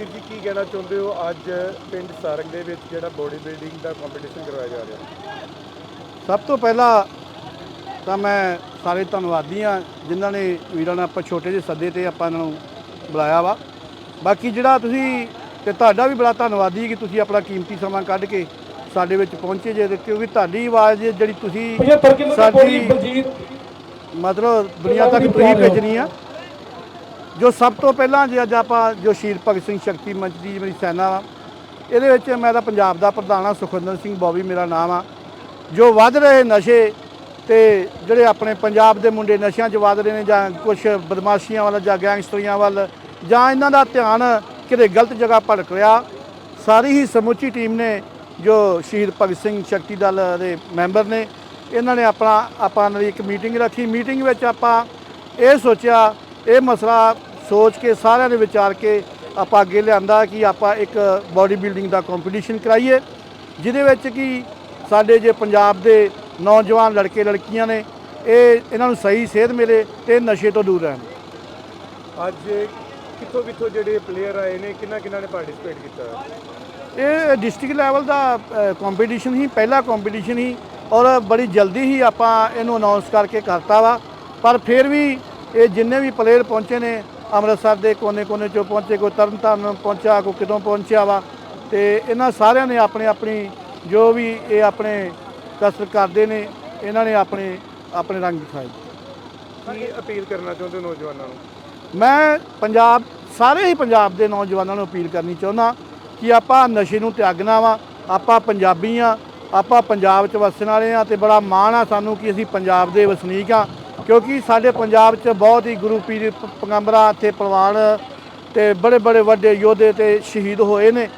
ਵੀਰ ਜੀ ਕੀ ਕਹਿਣਾ ਚਾਹੁੰਦੇ ਹੋ? ਅੱਜ ਪਿੰਡ ਸਾਰੰਗ ਦੇ ਵਿੱਚ ਜਿਹੜਾ ਬੋਡੀ ਬਿਲਡਿੰਗ ਦਾ ਕੰਪੀਟੀਸ਼ਨ ਕਰਵਾਇਆ ਜਾ ਰਿਹਾ। ਸਭ ਤੋਂ ਪਹਿਲਾਂ ਤਾਂ ਮੈਂ ਸਾਰੇ ਧੰਨਵਾਦੀ ਆ ਜਿਨ੍ਹਾਂ ਨੇ ਵੀਰਾਂ ਨੇ ਆਪਾਂ ਛੋਟੇ ਜਿਹੇ ਸੱਦੇ ਤੇ ਆਪਾਂ ਇਹਨਾਂ ਨੂੰ ਬੁਲਾਇਆ ਵਾ। ਬਾਕੀ ਜਿਹੜਾ ਤੁਸੀਂ ਤੇ ਤੁਹਾਡਾ ਵੀ ਬੜਾ ਧੰਨਵਾਦੀ ਕਿ ਤੁਸੀਂ ਆਪਣਾ ਕੀਮਤੀ ਸਮਾਂ ਕੱਢ ਕੇ ਸਾਡੇ ਵਿੱਚ ਪਹੁੰਚੇ ਜੇ ਕਿਉਂਕਿ ਤੁਹਾਡੀ ਆਵਾਜ਼ ਜਿਹੜੀ ਤੁਸੀਂ 75 ਕਿਲੋ ਦੀ ਬੋਡੀ ਸਾਡੀ ਬਲਜੀਤ। ਮਤਲਬ ਦੁਨੀਆ ਤੱਕ ਤੁਸੀਂ ਭੇਜਣੀ ਆ। ਜੋ ਸਭ ਤੋਂ ਪਹਿਲਾਂ ਜੇ ਅੱਜ ਆਪਾਂ ਜੋ ਸ਼ਹੀਦ ਭਗਤ ਸਿੰਘ ਸ਼ਕਤੀ ਮੰਚ ਦੀ ਮੇਰੀ ਸੈਨਾ ਵਾ, ਇਹਦੇ ਵਿੱਚ ਮੈਂ ਤਾਂ ਪੰਜਾਬ ਦਾ ਪ੍ਰਧਾਨ ਆ ਸੁਖਵਿੰਦਰ ਸਿੰਘ ਬੋਬੀ ਮੇਰਾ ਨਾਮ ਆ। ਜੋ ਵੱਧ ਰਹੇ ਨਸ਼ੇ ਤੇ ਜਿਹੜੇ ਆਪਣੇ ਪੰਜਾਬ ਦੇ ਮੁੰਡੇ ਨਸ਼ਿਆਂ 'ਚ ਵੱਧ ਰਹੇ ਨੇ ਜਾਂ ਕੁਝ ਬਦਮਾਸ਼ੀਆਂ ਵੱਲ ਜਾਂ ਗੈਂਗਸਟਰੀਆਂ ਵੱਲ ਜਾਂ ਇਹਨਾਂ ਦਾ ਧਿਆਨ ਕਿਤੇ ਗਲਤ ਜਗ੍ਹਾ ਭਟਕ ਰਿਹਾ, ਸਾਰੀ ਹੀ ਸਮੁੱਚੀ ਟੀਮ ਨੇ ਜੋ ਸ਼ਹੀਦ ਭਗਤ ਸਿੰਘ ਸ਼ਕਤੀ ਦਲ ਦੇ ਮੈਂਬਰ ਨੇ, ਇਹਨਾਂ ਨੇ ਆਪਣਾ, ਆਪਾਂ ਨਾਲ ਇੱਕ ਮੀਟਿੰਗ ਰੱਖੀ। ਮੀਟਿੰਗ ਵਿੱਚ ਆਪਾਂ ਇਹ ਸੋਚਿਆ, ਇਹ ਮਸਲਾ ਸੋਚ ਕੇ ਸਾਰਿਆਂ ਨੇ ਵਿਚਾਰ ਕੇ ਆਪਾਂ ਅੱਗੇ ਲਿਆਂਦਾ ਕਿ ਆਪਾਂ ਇੱਕ ਬਾਡੀ ਬਿਲਡਿੰਗ ਦਾ ਕੰਪੀਟੀਸ਼ਨ ਕਰਾਈਏ ਜਿਹਦੇ ਵਿੱਚ ਕਿ ਸਾਡੇ ਜੇ ਪੰਜਾਬ ਦੇ ਨੌਜਵਾਨ ਲੜਕੇ ਲੜਕੀਆਂ ਨੇ ਇਹ ਇਹਨਾਂ ਨੂੰ ਸਹੀ ਸੇਧ ਮਿਲੇ ਤੇ ਨਸ਼ੇ ਤੋਂ ਦੂਰ ਰਹਿਣ। ਅੱਜ ਕਿੱਥੋਂ ਕਿੱਥੋਂ ਜਿਹੜੇ ਪਲੇਅਰ ਆਏ ਨੇ ਕਿੰਨਾ ਕਿੰਨਾ ਨੇ ਪਾਰਟਿਸਿਪੇਟ ਕੀਤਾ? ਇਹ ਡਿਸਟ੍ਰਿਕਟ ਲੈਵਲ ਦਾ ਕੰਪੀਟੀਸ਼ਨ ਹੀ ਪਹਿਲਾ ਕੰਪੀਟੀਸ਼ਨ ਹੀ ਔਰ ਬੜੀ ਜਲਦੀ ਹੀ ਆਪਾਂ ਇਹਨੂੰ ਅਨਾਉਂਸ ਕਰਕੇ ਕਰਤਾ ਵਾ। ਪਰ ਫਿਰ ਵੀ ਇਹ ਜਿੰਨੇ ਵੀ ਪਲੇਅਰ ਪਹੁੰਚੇ ਨੇ ਅੰਮ੍ਰਿਤਸਰ ਦੇ ਕੋਨੇ-ਕੋਨੇ ਚੋਂ ਪਹੁੰਚੇ ਕੋਈ ਤਰਨਤਾਰਨ ਪਹੁੰਚਿਆ ਕੋਈ ਕਿਤੋਂ ਪਹੁੰਚਿਆ ਵਾ ਤੇ ਇਹਨਾਂ ਸਾਰਿਆਂ ਨੇ ਆਪਣੇ ਆਪਣੀ ਜੋ ਵੀ ਇਹ ਆਪਣੇ ਕਸਰਤ ਕਰਦੇ ਨੇ ਇਹਨਾਂ ਨੇ ਆਪਣੇ ਆਪਣੇ ਰੰਗ ਦਿਖਾਏ। ਕੀ ਅਪੀਲ ਕਰਨਾ ਚਾਹੁੰਦੇ ਹੋ ਨੌਜਵਾਨਾਂ ਨੂੰ? ਮੈਂ ਪੰਜਾਬ ਸਾਰੇ ਹੀ ਪੰਜਾਬ ਦੇ ਨੌਜਵਾਨਾਂ ਨੂੰ ਅਪੀਲ ਕਰਨੀ ਚਾਹੁੰਦਾ ਕਿ ਆਪਾਂ ਨਸ਼ੇ ਨੂੰ ਤਿਆਗਣਾ ਵਾ ਆਪਾਂ ਪੰਜਾਬੀ ਆ ਆਪਾਂ ਪੰਜਾਬ 'ਚ ਵਸਣ ਵਾਲੇ ਆ ਤੇ ਬੜਾ ਮਾਣ ਆ ਸਾਨੂੰ ਕਿ ਅਸੀਂ ਪੰਜਾਬ ਦੇ ਵਸਨੀਕ ਆ। ਕਿਉਂਕਿ ਸਾਡੇ ਪੰਜਾਬ 'ਚ ਬਹੁਤ ਹੀ ਗੁਰੂ ਪੀਰ ਪੈਗੰਬਰਾਂ ਤੇ ਪਹਿਲਵਾਨ ਤੇ ਬੜੇ ਬੜੇ ਵੱਡੇ ਯੋਧੇ ਤੇ ਸ਼ਹੀਦ ਹੋਏ ਨੇ।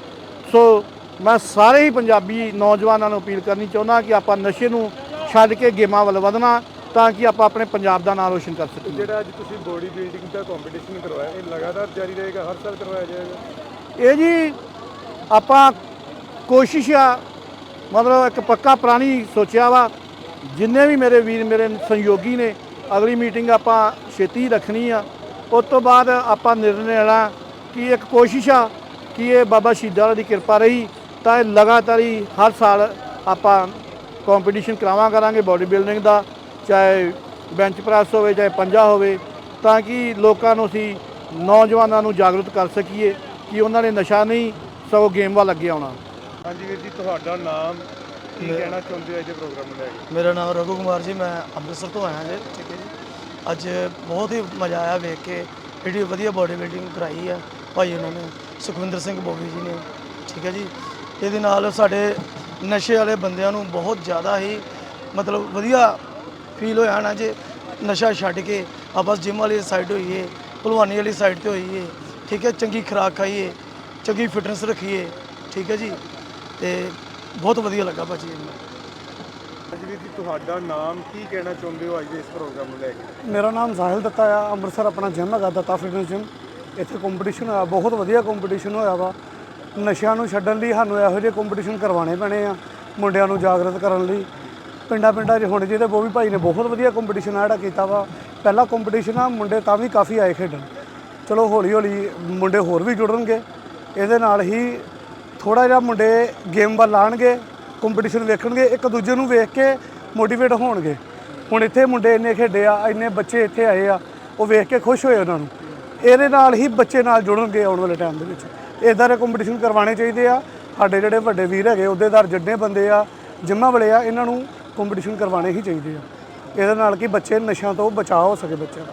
ਸੋ ਮੈਂ ਸਾਰੇ ਹੀ ਪੰਜਾਬੀ ਨੌਜਵਾਨਾਂ ਨੂੰ ਅਪੀਲ ਕਰਨੀ ਚਾਹੁੰਦਾ ਕਿ ਆਪਾਂ ਨਸ਼ੇ ਨੂੰ ਛੱਡ ਕੇ ਗੇਮਾਂ ਵੱਲ ਵਧਣਾ ਤਾਂ ਕਿ ਆਪਾਂ ਆਪਣੇ ਪੰਜਾਬ ਦਾ ਨਾਮ ਰੋਸ਼ਨ ਕਰ ਸਕੀਏ। ਜਿਹੜਾ ਅੱਜ ਤੁਸੀਂ ਬੋਡੀ ਬਿਲਡਿੰਗ ਦਾ ਕੰਪੀਟੀਸ਼ਨ ਕਰਵਾਇਆ ਇਹ ਲਗਾਤਾਰ ਜਾਰੀ ਰਹੇਗਾ ਹਰ ਸਾਲ ਕਰਵਾਇਆ ਜਾਏਗਾ? ਇਹ ਜੀ ਆਪਾਂ ਕੋਸ਼ਿਸ਼ ਆ ਮਤਲਬ ਇੱਕ ਪੱਕਾ ਪ੍ਰਾਣੀ ਸੋਚਿਆ ਵਾ। ਜਿੰਨੇ ਵੀ ਮੇਰੇ ਵੀਰ ਮੇਰੇ ਸਹਿਯੋਗੀ ਨੇ ਅਗਲੀ ਮੀਟਿੰਗ ਆਪਾਂ ਛੇਤੀ ਰੱਖਣੀ ਆ। ਉਸ ਤੋਂ ਬਾਅਦ ਆਪਾਂ ਨਿਰਣੇ ਲੈਣਾ ਕਿ ਇੱਕ ਕੋਸ਼ਿਸ਼ ਆ ਕਿ ਇਹ ਬਾਬਾ ਸ਼ਹੀਦਾਂ ਵਾਲੇ ਦੀ ਕਿਰਪਾ ਰਹੀ, ਤਾਂ ਇਹ ਲਗਾਤਾਰ ਹੀ ਹਰ ਸਾਲ ਆਪਾਂ ਕੰਪੀਟੀਸ਼ਨ ਕਰਾਵਾਂ ਕਰਾਂਗੇ ਬਾਡੀ ਬਿਲਡਿੰਗ ਦਾ, ਚਾਹੇ ਬੈਂਚ ਪ੍ਰੈਸ ਹੋਵੇ, ਚਾਹੇ ਪੰਜਾ ਹੋਵੇ, ਤਾਂ ਕਿ ਲੋਕਾਂ ਨੂੰ ਅਸੀਂ ਨੌਜਵਾਨਾਂ ਨੂੰ ਜਾਗਰੂਕ ਕਰ ਸਕੀਏ ਕਿ ਉਹਨਾਂ ਨੇ ਨਸ਼ਾ ਨਹੀਂ, ਸਗੋਂ ਗੇਮ ਵੱਲ ਅੱਗੇ ਆਉਣਾ। ਹਾਂਜੀ ਵੀਰ ਜੀ, ਤੁਹਾਡਾ ਨਾਮ ਕੀ ਕਹਿਣਾ ਚਾਹੁੰਦੇ ਹੋ ਅੱਜ ਪ੍ਰੋਗਰਾਮ ਨੂੰ ਲੈ ਕੇ? ਮੇਰਾ ਨਾਮ ਰਘੂ ਕੁਮਾਰ ਜੀ ਮੈਂ ਅੰਮ੍ਰਿਤਸਰ ਤੋਂ ਆਇਆ ਜੀ। ਠੀਕ ਹੈ ਜੀ। ਅੱਜ ਬਹੁਤ ਹੀ ਮਜ਼ਾ ਆਇਆ ਵੇਖ ਕੇ। ਜਿਹੜੀ ਵਧੀਆ ਬਾਡੀ ਬਿਲਡਿੰਗ ਕਰਾਈ ਆ ਭਾਈ ਉਹਨਾਂ ਨੇ ਸੁਖਵਿੰਦਰ ਸਿੰਘ ਬੋਬੀ ਜੀ ਨੇ। ਠੀਕ ਹੈ ਜੀ। ਇਹਦੇ ਨਾਲ ਸਾਡੇ ਨਸ਼ੇ ਵਾਲੇ ਬੰਦਿਆਂ ਨੂੰ ਬਹੁਤ ਜ਼ਿਆਦਾ ਹੀ ਮਤਲਬ ਵਧੀਆ ਫੀਲ ਹੋਇਆ ਨਾ ਜੇ ਨਸ਼ਾ ਛੱਡ ਕੇ ਆਪਾਂ ਜਿਮ ਵਾਲੀ ਸਾਈਡ ਹੋਈਏ ਭਲਵਾਨੀ ਵਾਲੀ ਸਾਈਡ ਤੇ ਹੋਈਏ ਠੀਕ ਹੈ ਚੰਗੀ ਖੁਰਾਕ ਖਾਈਏ ਚੰਗੀ ਫਿਟਨੈਸ ਰੱਖੀਏ ਠੀਕ ਹੈ ਜੀ। ਤੇ ਬਹੁਤ ਵਧੀਆ ਲੱਗਾ ਭਾਜੀ ਮੈਨੂੰ ਹਾਂਜੀ ਵੀਰ ਜੀ ਤੁਹਾਡਾ ਨਾਮ ਕੀ ਕਹਿਣਾ ਚਾਹੁੰਦੇ ਹੋ ਅੱਜ ਦੇ ਇਸ ਪ੍ਰੋਗਰਾਮ ਨੂੰ ਲੈ ਕੇ? ਮੇਰਾ ਨਾਮ ਸਾਹਿਲ ਦੱਤਾ ਆ ਅੰਮ੍ਰਿਤਸਰ ਆਪਣਾ ਜਿਮ ਹੈਗਾ ਦੱਤਾ ਫਿਟਨੈਸ ਜਿਮ ਇੱਥੇ ਕੰਪੀਟੀਸ਼ਨ ਹੋਇਆ ਬਹੁਤ ਵਧੀਆ ਕੰਪੀਟੀਸ਼ਨ ਹੋਇਆ ਵਾ। ਨਸ਼ਿਆਂ ਨੂੰ ਛੱਡਣ ਲਈ ਸਾਨੂੰ ਇਹੋ ਜਿਹੇ ਕੰਪੀਟੀਸ਼ਨ ਕਰਵਾਉਣੇ ਪੈਣੇ ਆ ਮੁੰਡਿਆਂ ਨੂੰ ਜਾਗਰਤ ਕਰਨ ਲਈ। ਪਿੰਡਾਂ ਪਿੰਡਾਂ 'ਚ ਹੁਣ ਜਿਹਦੇ ਬੋਬੀ ਭਾਈ ਨੇ ਬਹੁਤ ਵਧੀਆ ਕੰਪੀਟੀਸ਼ਨ ਆ ਜਿਹੜਾ ਕੀਤਾ ਵਾ। ਪਹਿਲਾ ਕੰਪੀਟੀਸ਼ਨ ਆ ਮੁੰਡੇ ਤਾਂ ਵੀ ਕਾਫੀ ਆਏ ਖੇਡਣ। ਚਲੋ ਹੌਲੀ ਹੌਲੀ ਮੁੰਡੇ ਹੋਰ ਵੀ ਜੁੜਨਗੇ। ਇਹਦੇ ਨਾਲ ਹੀ ਥੋੜਾ ਜਿਹਾ ਮੁੰਡੇ ਗੇਮ ਵੱਲ ਆਣਗੇ ਕੰਪੀਟੀਸ਼ਨ ਵੇਖਣਗੇ, ਇੱਕ ਦੂਜੇ ਨੂੰ ਵੇਖ ਕੇ ਮੋਟੀਵੇਟ ਹੋਣਗੇ। ਹੁਣ ਇੱਥੇ ਮੁੰਡੇ ਇੰਨੇ ਖੇਡੇ ਆ, ਇੰਨੇ ਬੱਚੇ ਇੱਥੇ ਆਏ ਆ, ਉਹ ਵੇਖ ਕੇ ਖੁਸ਼ ਹੋਏ ਉਹਨਾਂ ਨੂੰ। ਇਹਦੇ ਨਾਲ ਹੀ ਬੱਚੇ ਨਾਲ ਜੁੜਨਗੇ ਆਉਣ ਵਾਲੇ ਟਾਈਮ ਦੇ ਵਿੱਚ। ਇਦਾਂ ਦੇ ਕੰਪੀਟੀਸ਼ਨ ਕਰਵਾਉਣੇ ਚਾਹੀਦੇ ਆ। ਸਾਡੇ ਜਿਹੜੇ ਵੱਡੇ ਵੀਰ ਹੈਗੇ ਉਹਦੇਦਾਰ ਜੱਡੇ ਬੰਦੇ ਆ, ਜਿੰਮਾਂ ਵਾਲੇ ਆ, ਇਹਨਾਂ ਨੂੰ ਕੰਪੀਟੀਸ਼ਨ ਕਰਵਾਉਣੇ ਹੀ ਚਾਹੀਦੇ ਆ। ਇਹਦੇ ਨਾਲ ਕਿ ਬੱਚੇ ਨਸ਼ਿਆਂ ਤੋਂ ਬਚਾਅ ਹੋ ਸਕੇ ਬੱਚਿਆਂ ਦਾ।